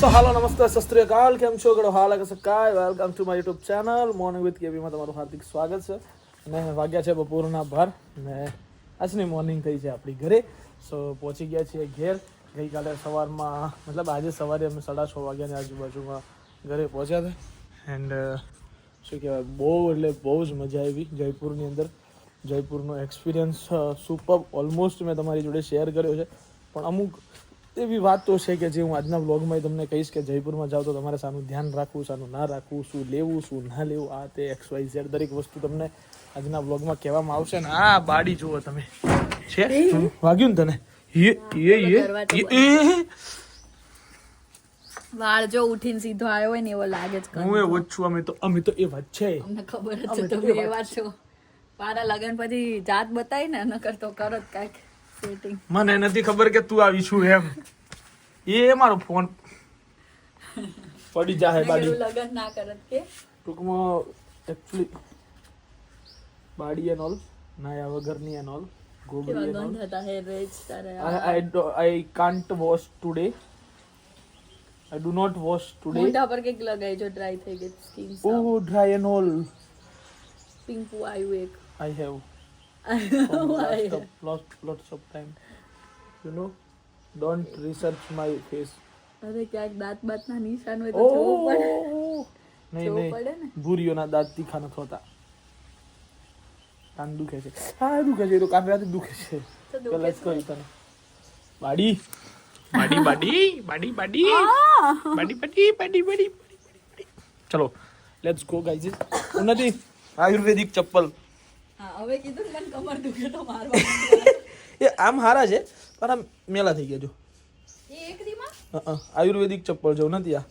સો હાલો નમસ્તે સસ્ત્રીયકાલ કેમ છો ગડો હાલ કે સકાય welcome to my YouTube channel morning with કેબીમાં તમારું હાર્દિક સ્વાગત છે અને વાગ્યા છે બપોરના બાર ને આજની મોર્નિંગ થઈ છે આપણી ઘરે સો પહોંચી ગયા છીએ ઘેર ગઈકાલે સવારમાં મતલબ આજે સવારે અમે સાડા છ વાગ્યાની આજુબાજુમાં ઘરે પહોંચ્યા હતા એન્ડ શું કહેવાય બહુ એટલે બહુ જ મજા આવી જયપુરની અંદર જયપુરનો એક્સપિરિયન્સ સુપર ઓલમોસ્ટ મેં તમારી જોડે શેર કર્યો છે. પણ અમુક એવી વાત તો છે કે જે હું આજના વ્લોગમાં તમને કહીશ કે જયપુરમાં જાઓ તો તમારે સાનું ધ્યાન રાખવું સાનું ના રાખવું શું લેવું શું ના લેવું આ તે એક્સ વાય ઝેડ દરેક વસ્તુ તમને આજના વ્લોગમાં કહેવામાં આવશે ને આ બાડી જુઓ તમે. છે? વાગ્યું ને તને? એ એ વાળ જો ઉઠીને સીધો આવ્યો હોય ને એવો લાગે જ હું એવો છું અમે તો અમે તો એવા જ છે. અમને ખબર જ છે તમે એવા છો. મારા લગન પછી જાત બતાવી ને નકર તો કંઈક. મને નથી ખબર કે તું આવી છું એમ. એ મારો ફોન પડી જાય બાડી. લગન ના કરત કે. ટૂંકમાં એક્ચ્યુઅલી બાડી એન ઓલ નાયા વગરની એન ઓલ ગોગલી એન all I I can't wash today I do not wash today મોઢા પર કેક લગાઈ જો ડ્રાય થઈ ગઈ સ્કિન ઓ ડ્રાય એન ઓલ પિંકુ આયુ એક. I have I have. From lots of, lots, lots of time. You know, don't research my face. અરે ક્યાંક દાંત બાત ના નિશાન હોય તો જોવું પડે. Oh, નહીં જોવું પડે નહીં ને? ભૂરીઓના દાંત તીખા નથી હોતા. કાન દુખે છે. હા દુખે છે. એ તો કાન રાતે દુખે છે. તો દુખે પેલા જ કહ્યું તને. બાડી. બાડી બાડી બાડી બાડી. બાડી બાડી બાડી બાડી બાડી ચલો લેટ્સ ગો ગાઈઝ નથી આયુર્વેદિક ચપ્પલ. હા હવે કીધું ને કમર દુખે તો મારવા એ આમ હારા છે પણ આમ મેલા થઈ ગયા જો. આયુર્વેદિક ચપ્પલ જો નથી આ.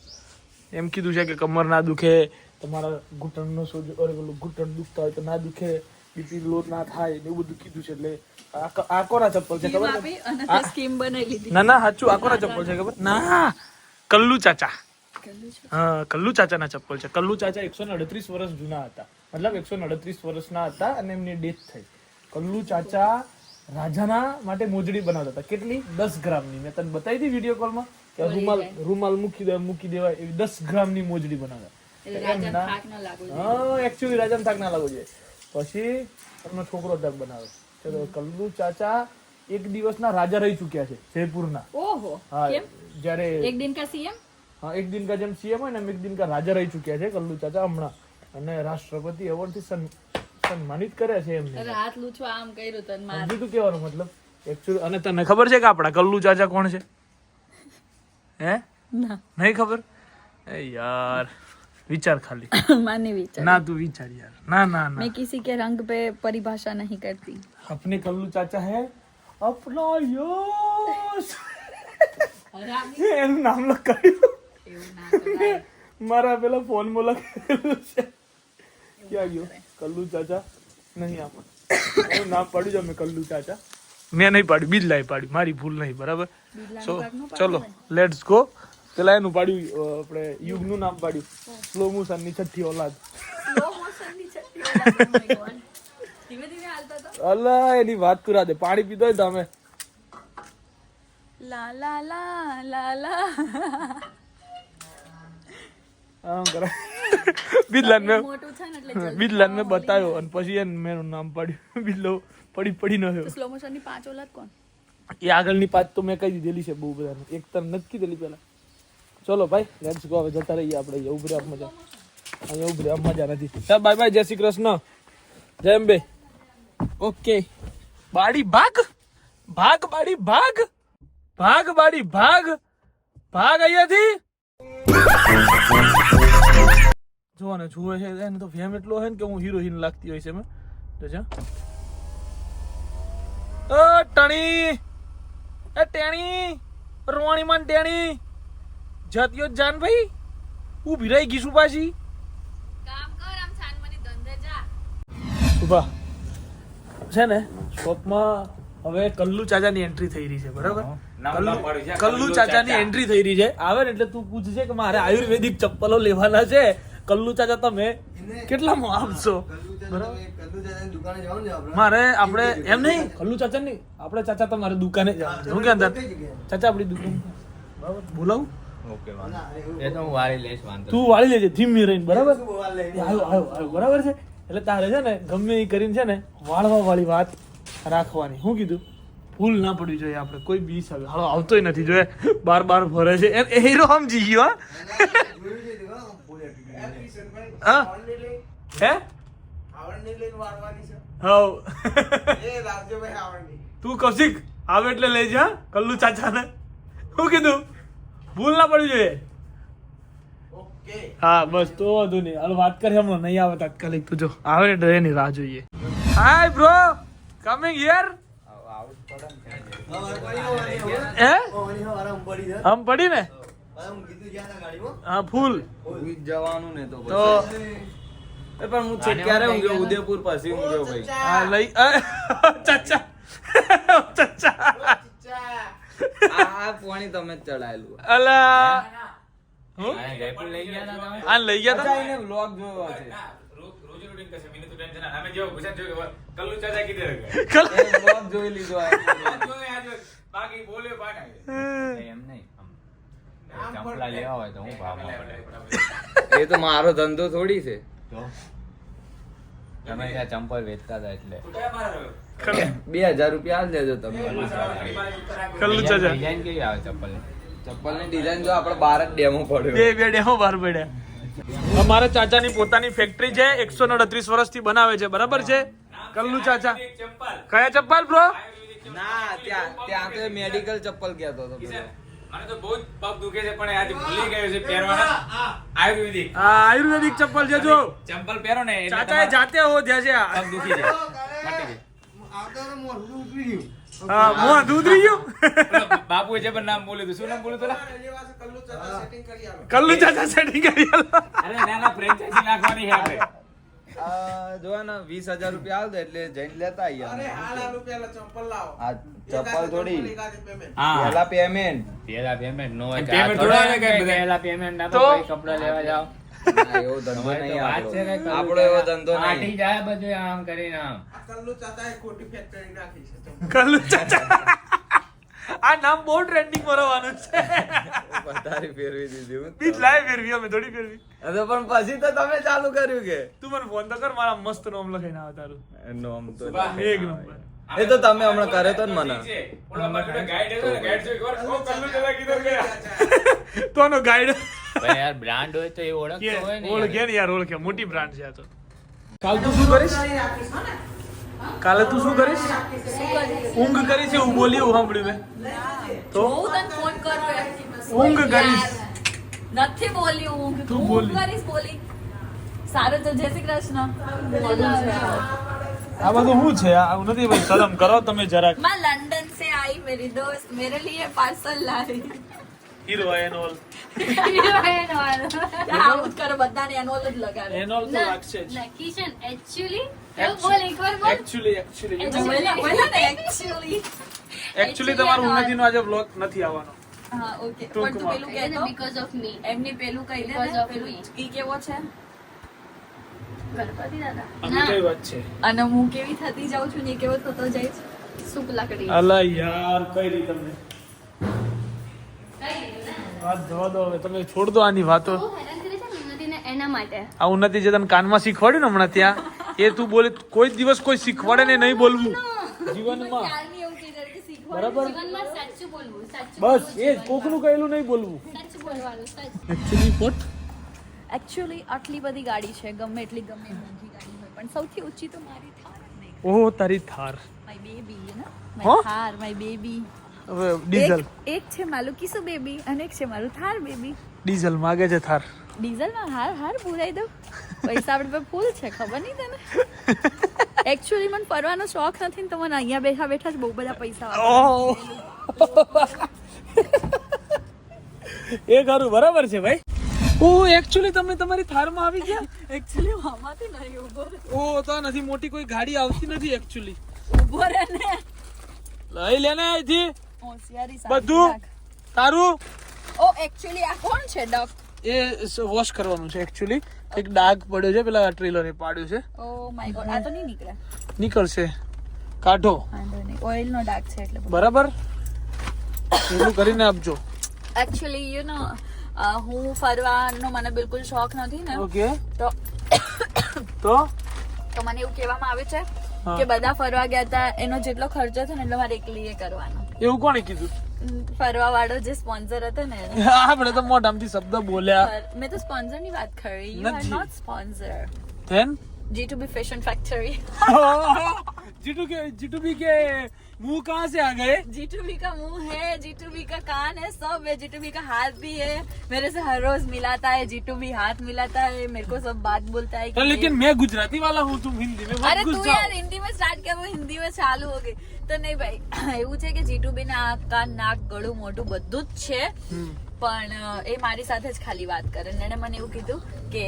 એમ કીધું છે કે કમર ના દુખે તમારા ઘૂંટણનો સોજો અરે પેલું ઘૂંટણ દુખતા હોય તો ના દુખે બીપી લો ના થાય ને એવું બધું કીધું છે એટલે આ કોના ચપ્પલ છે ખબર સ્કીમ બનાવી લીધી. ના ના સાચું આ કોના ચપ્પલ છે ખબર? ના કલ્લુ ચાચા. હા કલ્લુ ચાચાના ચપ્પલ છે. કલ્લુ ચાચા એકસો ને અડત્રીસ વર્ષ જૂના હતા. મતલબ એકસો અડત્રીસ વર્ષના હતા અને એમની ડેથ થઈ. કલ્લુ ચાચા રાજાના માટે મોજડી બનાવતા હતા. કેટલી? દસ ગ્રામની. મેં તને બતાવી હતી વીડિયો કોલમાં કે રૂમાલ રૂમાલ મૂકી દે મૂકી દેવાય એવી દસ ગ્રામની મોજડી બનાવતા. હા એકચ્યુઅલી રાજાને થાક ના લાગવો જોઈએ. પછી એમનો છોકરો તક બનાવે. ચલો કલ્લુ ચાચા એક દિવસના રાજા રહી ચૂક્યા છે જયપુરના. ઓહો હા જ્યારે એક દિન કા સીએમ? હા એક દિન કા જેમ સીએમ હોય ને એક દિન કા રાજા રહી ચૂક્યા છે કલ્લુ ચાચા હમણાં. અને રાષ્ટ્રપતિ એવોર્ડ થી સન્- સન્માનિત કરે છે એમને અરે હાથ લૂછવા આમ કર્યું તને માર સમજી તું કહેવાનો મતલબ એકચ્યુઅલી અને તને ખબર છે કે આપણા કલ્લુ ચાચા કોણ છે હે ના નહીં ખબર એ યાર વિચાર ખાલી માની વિચાર ના તું વિચાર યાર ના ના ના मैं किसी के रंग पे परिभाषा नहीं करती अपने कल्लू चाचा है अपना यश એનું નામ લખાયું મારા પેલા ફોન માં લખેલું છે ક્યાં ગયો? કલ્લુ ચાચા? નહીં આમાં એનું નામ પાડ્યું છે મેં કલ્લુ ચાચા. મેં નહીં પાડ્યું બિરલાએ પાડ્યું મારી ભૂલ નહીં બરાબર? સો ચલો લેટ્સ ગો પેલા એનું પાડ્યું આપણે યુગનું નામ પાડ્યું. સ્લો મોશનની છઠ્ઠી ઓલાદ. સ્લો મોશનની છઠ્ઠી વાળા. Oh અલા એની વાત કરા દે પાણી પીધો હોય તો અમે. લા લા લા લા લા. આમ કરે બિરલાને મેં મોટું છે ને એટલે બિરલાને મેં બતાવ્યો અને પછી એને મેં નામ પાડ્યું. બિલ્લો પડી પડી ન થયો સ્લો મોશનની પાંચ ઓલાદ કોણ? એ આગળની પાત તો મેં કહી દીધેલી છે બહુ બધાને. એક તર નથી કીધેલી પેલા ચલો ભાઈ લેટ્સ ગો હવે જતા રહીએ આપણે. એવું ઉભરે મજા. અહીંયા ઉભરે આમ મજા નથી. ચાલ બાય બાય જય શ્રી કૃષ્ણ. જય અંબે. ઓકે. બાડી ભાગ? ભાગ બાડી ભાગ? ભાગ બાડી ભાગ? ભાગ અહીંયાથી? જો ને જુએ છે એને તો ફેમ એટલો હોય ને કે હું હિરોઈન લાગતી હોય છે એમાં. જો જા. અ ટણી! એ ટેણી! રોણી માન ટેણી! જતિયો જાન ભાઈ. ઊભી રહી ગઈ પાછી. કામ કર આમ છાનમાની ધંધે જા. ઊભા. છે ને શોપમાં હવે કલ્લુ ચાચાની એન્ટ્રી થઈ રહી છે બરાબર? કલ્લુ- કલ્લુ ચાચાની એન્ટ્રી થઈ રહી છે. આવે ને એટલે તું પૂછશે કે મારે આયુર્વેદિક ચપ્પલો લેવાના છે? કલ્લુ ચાચા તમે કેટલામાં આપશો મારે આપણે એમ નહીં? કલ્લુ ચાચા નહીં આપણે ચાચા તમારે દુકાને જવાનું હું કે અંદર? ચાચા આપણી દુકાન. બરાબર? બોલાવું? ઓકે વાંધો એ તો હું વાળી લઈશ તું વાળી લેજે ધીમી રહીને બરાબર? આવ્યો આવ્યો આવ્યો બરાબર છે? એટલે તારે છે ને ગમે એ કરીને છે ને વાળવા વાળી વાત રાખવાની. શું કીધું? ભૂલ ના પડવી જોઈએ આપણે, કોઈ બી સામે હાલો, આવતોય નથી જોઈએ બાર બાર ફરે છે. એમ હીરો આમ જી ગયો, હા? હા? તું કૌશિક, આવે એટલે લઈ જા, કલ્લુ ચાચાને. શું કીધું? ભૂલ ના પડવી જોઈએ. હા, બસ, તો વાંધો નહીં. હાલ, વાત કરી હમણાં. નહીં આવે તાત્કાલિક તું જો. આવે ને નહીં એની રાહ જોઈએ. હાય બ્રો કમિંગ હિયર હે? હમ પડી ને હા ફૂલ. જવાનું ને તો તો પણ હું છે ક્યારે ઊંઘ્યો? ઉદયપુર પછી ઊંઘ્યો ભાઈ. આ લઈ અ, ચાચા. ચાચા. આ આ પાણી તમે ચડાયેલું. અલા. હું? જયપુર લઈ ગયા હતા તમે? આ લઈ ગયા અચ્છા તા એને વ્લોગ જોયો છે કલ- એ વ્લોગ જોઈ લીધો આ. એમ નહીં આમ ચંપલા લેવા હોય તો હું ભાવમાં એ તો મારો ધંધો થોડી છે. તમે ત્યાં ચંપલ વેચતા હતા એટલે. બે હજાર રૂપિયા આલ દેજો તમે. કલ્લુ ચાચા. ડિઝાઇન કેવી આવે ચપ્પલ ચપ્પલની ડિઝાઇન જો આપણે બાર જ ડેમો પડ્યો. બે બે ડેમો બહાર પડ્યા. અમારા ચાચાની પોતાની ફેક્ટરી છે એકસો ને અડત્રીસ વર્ષથી બનાવે છે બરાબર છે? કલ્લુ ચાચા? કયા ચપ્પલ બ્રો ના ત્યાં ત્યાં તો મેડિકલ ચપ્પલ કહેતો હતો પેલો. મને તો બહુ પગ દુખે છે પણ આજે ભૂલી ગયો છે પહેરવાના. આયુર્વેદિક. આ આયુર્વેદિક ચપ્પલ છે જો. ચંપલ પહેરો ને ચાચા જાતે હો જ્યાં છે. પગ દુખી. હા પેલો બાપુએ જે પણ નામ બોલ્યું શું નામ બોલ્યું હતું કલ્લુ ચાચા સેટિંગ કરી અરે ના ના ફ્રેન્ચાઇઝી નાખવાની છે આપણે. આ જોવા વીસ હજાર રૂપિયા આલ એટલે જઈને લેતા આવીએ લાવો. આ ચપ્પલ થોડી. પેલા પેમેન્ટ પેલા પેમેન્ટ નો payment થોડા કઈ પેલા પેમેન્ટ આપો કોઈ કપડા લેવા જાવ એવો ધંધો નહીં વાત છે આપણો આપણો એવો ધંધો આટી નહીં જાય બધું આમ કરીને આમ. કલ્લુ ચાચા. આ નામ બહુ ટ્રેન્ડિંગમાં છે વધારે ફેરવી દીધી હું બીજ લાય ફેરવી અમે થોડી ફેરવી અરે પણ પછી તો તમે ચાલુ કર્યું કે તું મને ફોન તો કર મારા મસ્ત નોમ લખાઈને આવે તારું નોમ તો એક નંબર એ તો તમે હમણાં કર્યો તો ને મને ને, તો આનો ગાઈડ યાર બ્રાન્ડ હોય તો એ ઓળખતો હોય ને ઓળખે ને યાર ઓળખે મોટી બ્રાન્ડ છે આ તો કાલ તું શું કરીશ કાલે તું શું કરીશ? ઊંઘ કરી છે હું બોલી હું સાંભળ્યું મેં. તો? ઊંઘ કરીશ. નથી બોલી ઊંઘ. તું બોલી. કરીશ બોલી. સારું તો જય શ્રી કૃષ્ણ. આ બધું શું છે? આવું નથી ભાઈ શરમ કરો તમે જરાક. માં લંડન સે આઈ મેરી દોસ્ત. મેરે લીએ પાર્સલ લાવી. હીરો એનોલ. હીરો એનોલ. આઉટ કરો બધાને એનોલ જ લગાવે એનોલ તો લાગશે જ. કિશન એક્ચ્યુઅલી એકચ્યુઅલી બોલા બોલા. ને actually. એકચ્યુઅલી તમારું ઉન્નતિનો આજે બ્લોગ નથી આવવાનો. હા ઓકે. પણ તું પેલું એને કહેતો. Because of me. એમની પેલું કહી દે Because ને of ઈ કેવો છે? ગણપતિ દાદા. આ કઈ વાત છે? અને હું કેવી થતી જાઉં છું ને એ કેવો થતો જાય સુપ લાકડી? અલા યાર કઈ રીતે તમને? વાત જવા દો હવે તમે છોડ દો આની વાતો. બહુ હેરાન કરે છે ને ઉન્નતિને એના માટે? આ ઉન્નતિ જે તમે કાનમાં શીખવાડ્યું ને હમણાં ત્યાં? એ તું બોલે કોઈ દિવસ કોઈ શીખવાડે ને નહીં બોલવું. જીવનમાં. બરાબર? જીવનમાં સાચું બોલવું સાચું બસ એ જ કોકનું કહેલું નહીં બોલવું. સાચું બોલવાનું સાચું. એકચ્યુઅલી વોટ એકચ્યુઅલી આટલી બધી ગાડી છે ગમે એટલી ગમે મોંઘી ગાડી હોય પણ સૌથી ઊંચી તો મારી થાર ઓહો તારી થાર. માય બેબી ને હો? My Thar my baby diesel. એક છે મારું કિસુ બેબી અને એક છે મારું થાર બેબી. ડીઝલ માગે છે થાર. ડીઝલમાં હાર હાર બોલાય દઉં. પૈસા આપણી પાસે ફૂલ છે ખબર નહીં તને? એકચ્યુઅલી મને ફરવાનો શોખ નથી ને તો મને અહીંયા બેઠા બેઠા જ બહુ બધા પૈસા. એ ખરું બરાબર છે ભાઈ. ઓ એકચ્યુઅલી તમે તમારી થારમાં આવી ગયા? એકચ્યુઅલી આમાંથી નહીં ઊભો ઓ તો નથી મોટી કોઈ ગાડી આવતી નથી એકચ્યુઅલી ઊભો રહે ને. લઈ લે ને અહીંથી. હોશિયારી બધું. તારું? ઓ એકચ્યુઅલી આ કોણ છે ડક? એ વોશ કરવાનું છે એકચ્યુઅલી એક ડાઘ પડ્યો છે પેલા ટ્રેલરે પાડ્યું છે. ઓ માય ગોડ આ તો નહીં નીકળે. નીકળશે. કાઢો. ઓઇલ નો ડાક છે એટલે બરાબર? એવું કરીને આપજો. એક્ચ્યુઅલી યુ નો હું ફરવાનો મને બિલકુલ શોખ નથી ને. ઓકે. તો તો? તો મને એવું કહેવામાં આવે છે કે બધા ફરવા ગયા હતા એનો જેટલો ખર્ચો છે ને એટલો મારે એકલીએ કરવાનો. એવું કોણે કીધું? ફરવા વાળો જે સ્પોન્સર હતો ને. આપણે તો મોઢામાંથી શબ્દ બોલ્યા. મેં તો સ્પોન્સરની વાત કરી. You are not sponsor then G two B fashion factory G two के जीटू भी के मुंह कहाँ से आ गए जी टू बी का मुंह है जी टू बी का कान है सब है जी टू बी का हाथ भी है मेरे से हर रोज मिलाता है जी टू बी हाथ मिलाता है मेरे को सब बात बोलता है तो कि लेकिन मैं गुजराती वाला हूँ तुम हिंदी में અરે मत તું घुस યાર जाओ હિન્દી માં સ્ટાર્ટ કર્યું હિન્દી માં ચાલુ હો ગઈ તો નહીં ભાઈ એવું છે કે જીટુ બી ના આંખ કાન નાક ગળું મોઢું બધું જ છે હમ. પણ એ મારી સાથે જ ખાલી વાત કરે. ને એણે મને એવું કીધું કે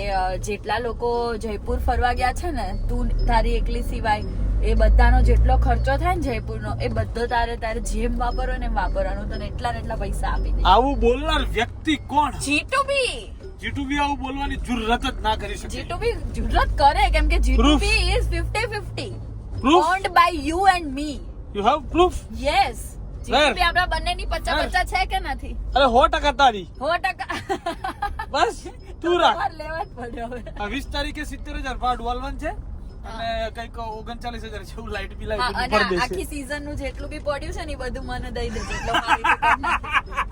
જેટલા લોકો જયપુર ફરવા ગયા છે ને તું તારી એકલી સિવાય એ બધાનો જેટલો ખર્ચો થાય ને જયપુરનો એ બધો તારે તારે જેમ વાપરો ને વાપરવાનું. તને એટલા ને એટલા પૈસા આપી દે. આવું બોલનાર વ્યક્તિ કોણ? જીટુબી બી જીટુ બી આવું બોલવાની જુરત જ ના કરી શકે. જીટુ બી જરૂરત કરે કેમ કે G two B is fifty fifty proof owned by you and me you have proof yes Where? G two B આપણા બંનેની પચાસ Where? છે કે નથી? અરે હો ટકા તારી. સો ટકા. બસ તું રાખ. લેવા જ પડે હવે. આ વીસ તારીખે સિત્તેર હજાર ભાડું વાલવાનું છે? અને કંઈક ઓગણચાલીસ હજાર જેવું લાઈટ બિલ હા, આવી દેશે આખી સીઝનનું જેટલું બી પડ્યું છે ને બધું મને દઈ દેજો એટલે મારી.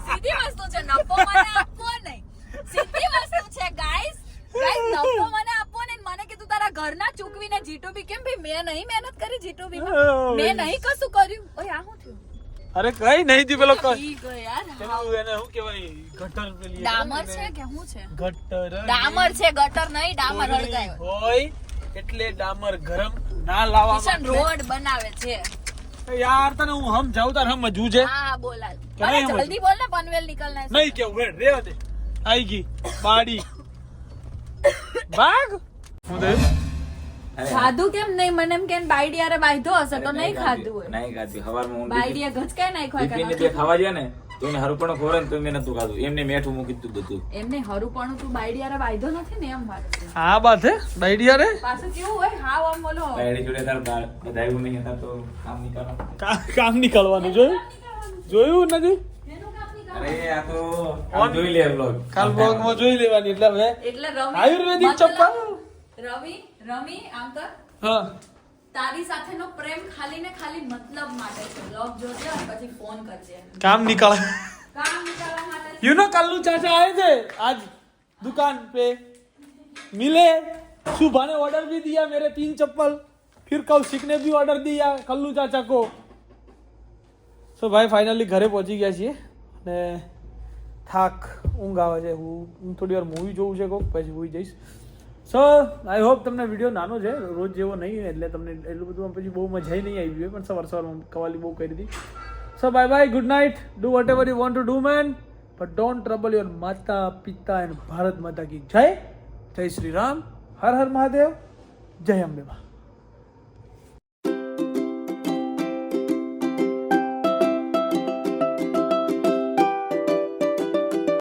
સીધી વસ્તુ છે નફો મને આપવો નહીં. સીધી વસ્તુ છે ગાઈસ ગાઈસ નફો મને આપવો નહીં. મને કીધું તારા ઘરના ચૂકવીને જીટુ બી કેમ ભી મેં નહીં મહેનત કરી જીટુ બી મેં? નહીં કશું કર્યું. ઓય આ થયું? અરે કઈ નહીં થયું પેલો એને શું કહેવાય ગટર પેલી ડામર છે કે શું છે? ગટર ડામર છે ગટર નહીં ડામર હળગાયો. હોય એટલે ડામર ગરમ ના લાવવા કિશન રોડ બનાવે છે. યાર તને હું હમ જાઉં તાર સમજવું છે. હા બોલા જલ્દી બોલ ને પનવેલ નીકળના. નહીં કેવું વેડ રે દે આઈ ગઈ બાડી. ભાગ. હું દે ખાધું કેમ નહીં? મને એમ કે બાયડિયારે બાયધો હશે તો નહીં ખાધું હોય. નહીં ખાધું સવારમાં હું બાયડિયા ઘચકાય નાખ્યો ટિફિન બે ખાવા ગયા ને તો એને હરું પણ ખોરે તો મેં નતું ખાધું. એમને મેઠું મૂકી દીધું બધું. એમને હરું પણ તું બાયડિયારે બાયધો નથી ને એમ વાત હા બાત હે બાઈડિયા રે પાછું કેવું હોય? હા આમ બોલો બાઈડી જોડે તાર બા- બધા નહીં હતા તો કામ નહીં કામ નીકળવાનું જોયું? જોયું નથી? અરે આ તો જોઈ લે vlog. કાલ બ્લોગમાં જોઈ લેવાની એટલે હવે આયુર્વેદિક ચપ્પલ? રવિ રવિ આમ કર હા તારી સાથેનો પ્રેમ ખાલી ને ખાલી મતલબ માટે છે બ્લોગ જોજે અને પછી ફોન કરજે काम निकाला કામ નીકળવા માટે यू नो कल्लू चाचा आए थे आज दुकान पे मिले सुबह ने ऑर्डर भी दिया मेरे तीन चप्पल फिर कौशिक ने भी ऑर्डर दिया कल्लू चाचा को સો ભાઈ ફાઇનલી ઘરે પહોંચી ગયા છીએ ને થાક ઊંઘ આવે છે હું હું થોડી વાર મૂવી જોવું છે કોક પછી હોઈ જઈશ સો આઈ હોપ તમને વીડિયો નાનો છે, રોજ જેવો નહીં એટલે તમને એટલું બધું પછી બહુ મજા નહીં આવી હોય, પણ સવાર સવારમાં કવાલી બહુ કરી હતી. So bye bye good night do whatever you want to do man but don't trouble your માતા, પિતા એન્ડ ભારત માતા કી જય. જય શ્રી રામ. હર હર મહાદેવ. જય અંબે મા